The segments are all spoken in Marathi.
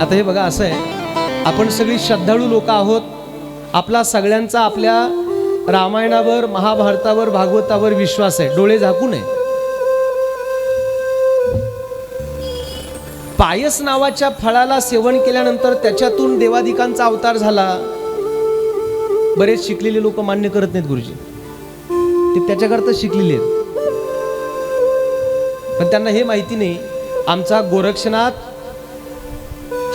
आता हे बघा असं आहे. आपण सगळी श्रद्धाळू लोक आहोत. आपला सगळ्यांचा आपल्या रामायणावर महाभारतावर भागवतावर विश्वास आहे. डोळे झाकू नये. पायस नावाच्या फळाला सेवन केल्यानंतर त्याच्यातून देवादिकांचा अवतार झाला. बरेच शिकलेले लोक मान्य करत नाहीत गुरुजी. ते त्याच्याकरता शिकलेले आहेत. पण त्यांना हे माहिती नाही. आमचा गोरक्षनाथ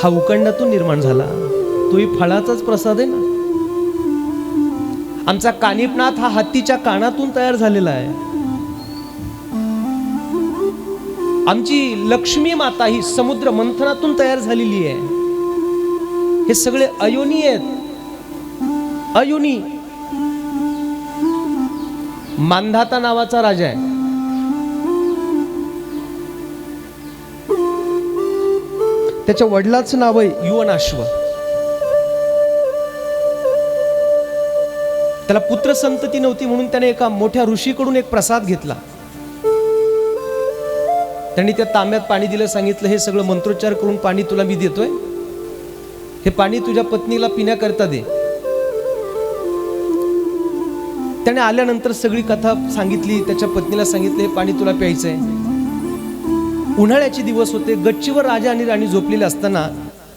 हा उकंडातून निर्माण झाला. तोही फळाचाच प्रसाद आहे ना? आमचा कानिपनाथ हा हत्तीच्या कानातून तयार झालेला आहे. आमची लक्ष्मी माता ही समुद्र मंथनातून तयार झालेली आहे. हे सगळे अयोनी आहेत. अयोनी. मांधाता नावाचा राजा आहे. त्याच्या वडिलाचं नाव आहे युवनाश्व. त्याला पुत्र संतती नव्हती म्हणून त्याने एका मोठ्या ऋषीकडून एक प्रसाद घेतला. त्यांनी त्या तांब्यात पाणी दिलं सांगितलं हे सगळं मंत्रोच्चार करून पाणी तुला मी देतोय. हे पाणी तुझ्या पत्नीला पिण्याकरता दे. त्याने आल्यानंतर सगळी कथा सांगितली त्याच्या पत्नीला सांगितलं हे पाणी तुला प्यायचं आहे उन्हाळ्याचे दिवस होते. गच्चीवर राजा आणि राणी झोपलेले असताना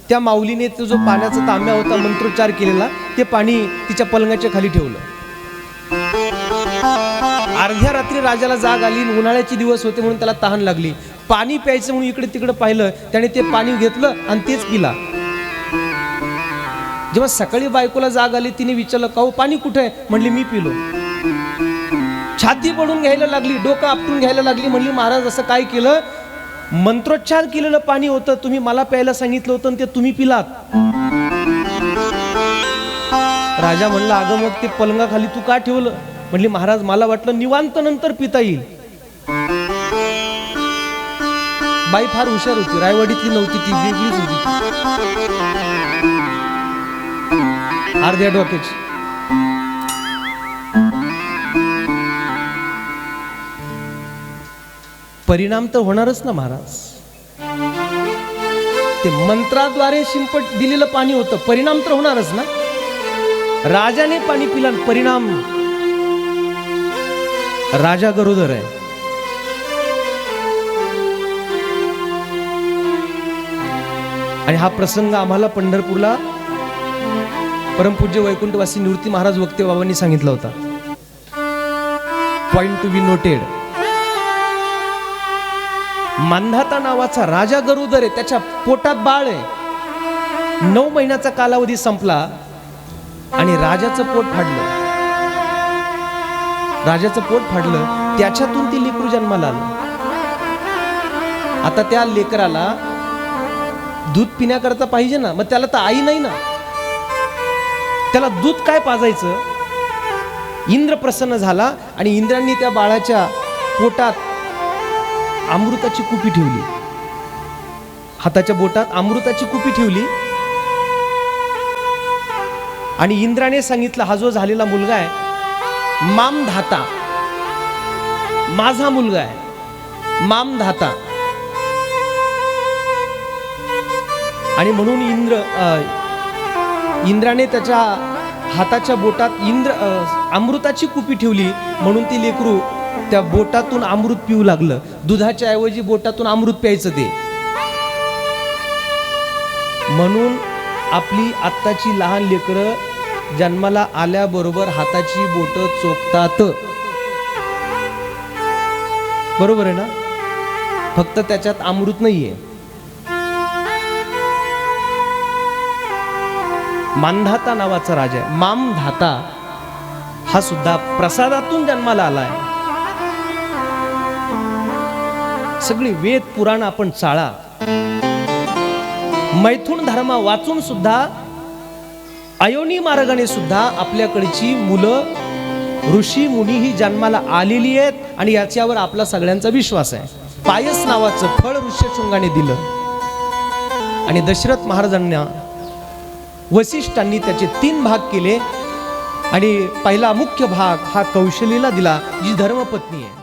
त्या माऊलीने तो जो पाण्याचा तांब्या होता मंत्रोच्चार केलेला ते पाणी तिच्या पलंगाच्या खाली ठेवलं. अर्ध्या रात्री राजाला जाग आली उन्हाळ्याचे दिवस होते म्हणून त्याला तहान लागली. पाणी प्यायचं म्हणून इकडे तिकडे पाहिलं. त्याने ते पाणी घेतलं आणि तेच पिला. जेव्हा सकाळी बायकोला जाग आली तिने विचारलं काऊ पाणी कुठे आहे? म्हणली मी पिलो. छाती पडून घ्यायला लागली डोकं आपटून घ्यायला लागली म्हणली महाराज असं काय केलं? मंत्रोच्चार केलेलं पाणी होतं तुम्ही मला प्यायला सांगितलं होतं ते तुम्ही पिलात. राजा म्हणला अगं मग ते पलंगाखाली तू का ठेवलं? म्हणली महाराज मला वाटलं निवांत नंतर पिता येईल. बाई फार हुशार होती रायवाडीतली नव्हती ती वेगळीच होती अर्ध्या डोक्याची. परिणाम तर होणारच ना महाराज. ते मंत्राद्वारे शिंपट दिलेलं पाणी होतं परिणाम तर होणारच ना. राजाने पाणी पिला परिणाम राजा गरोदर आहे. आणि हा प्रसंग आम्हाला पंढरपूरला परमपूज्य वैकुंठवासी निवृत्ती महाराज वक्ते बाबांनी सांगितला होता. Point to be noted Mandhata नावाचा राजा गरुदर आहे त्याच्या पोटात बाळ आहे. नऊ महिन्याचा कालावधी संपला आणि राजाचं पोट फाडलं. राजाचं पोट फाडलं त्याच्यातून ती लेकरू जन्माला आलं. आता त्या लेकराला दूध पिण्याकरता पाहिजे ना मग त्याला तर आई नाही ना. त्याला दूध काय पाजायचं? इंद्र प्रसन्न झाला आणि इंद्रांनी त्या बाळाच्या पोटात अमृताची कुपी ठेवली. हाताच्या बोटात अमृताची कुपी ठेवली. आणि इंद्राने सांगितलं हा जो झालेला मुलगा आहे माम धाता माझा मुलगा आहे माम धाता आणि म्हणून इंद्र इंद्राने त्याच्या हाताच्या बोटात इंद्र अमृताची कुपी ठेवली. म्हणून ती लेकरू त्या बोटातून अमृत पिऊ लागलं. दुधाच्या ऐवजी बोटातून अमृत प्यायचं ते. म्हणून आपली आत्ताची लहान लेकरं जन्माला आल्याबरोबर हाताची बोट चोखतात. बरोबर आहे ना? फक्त त्याच्यात अमृत नाहीये. मानधाता नावाचा राजा मामधाता हा सुद्धा प्रसादातून जन्माला आलाय. सगळी वेद पुराण आपण चाळा. मैथुन धर्मा वाचून सुद्धा अयोनी मार्गाने सुद्धा आपल्याकडची मुलं ऋषी मुनी ही जन्माला आलेली आहेत आणि याच्यावर आपला सगळ्यांचा विश्वास आहे. पायस नावाचं फळ ऋष्यशृंगाने दिलं. आणि दशरथ महाराजांना वसिष्ठांनी त्याचे तीन भाग केले आणि पहिला मुख्य भाग हा कौशलीला दिला जी धर्मपत्नी आहे.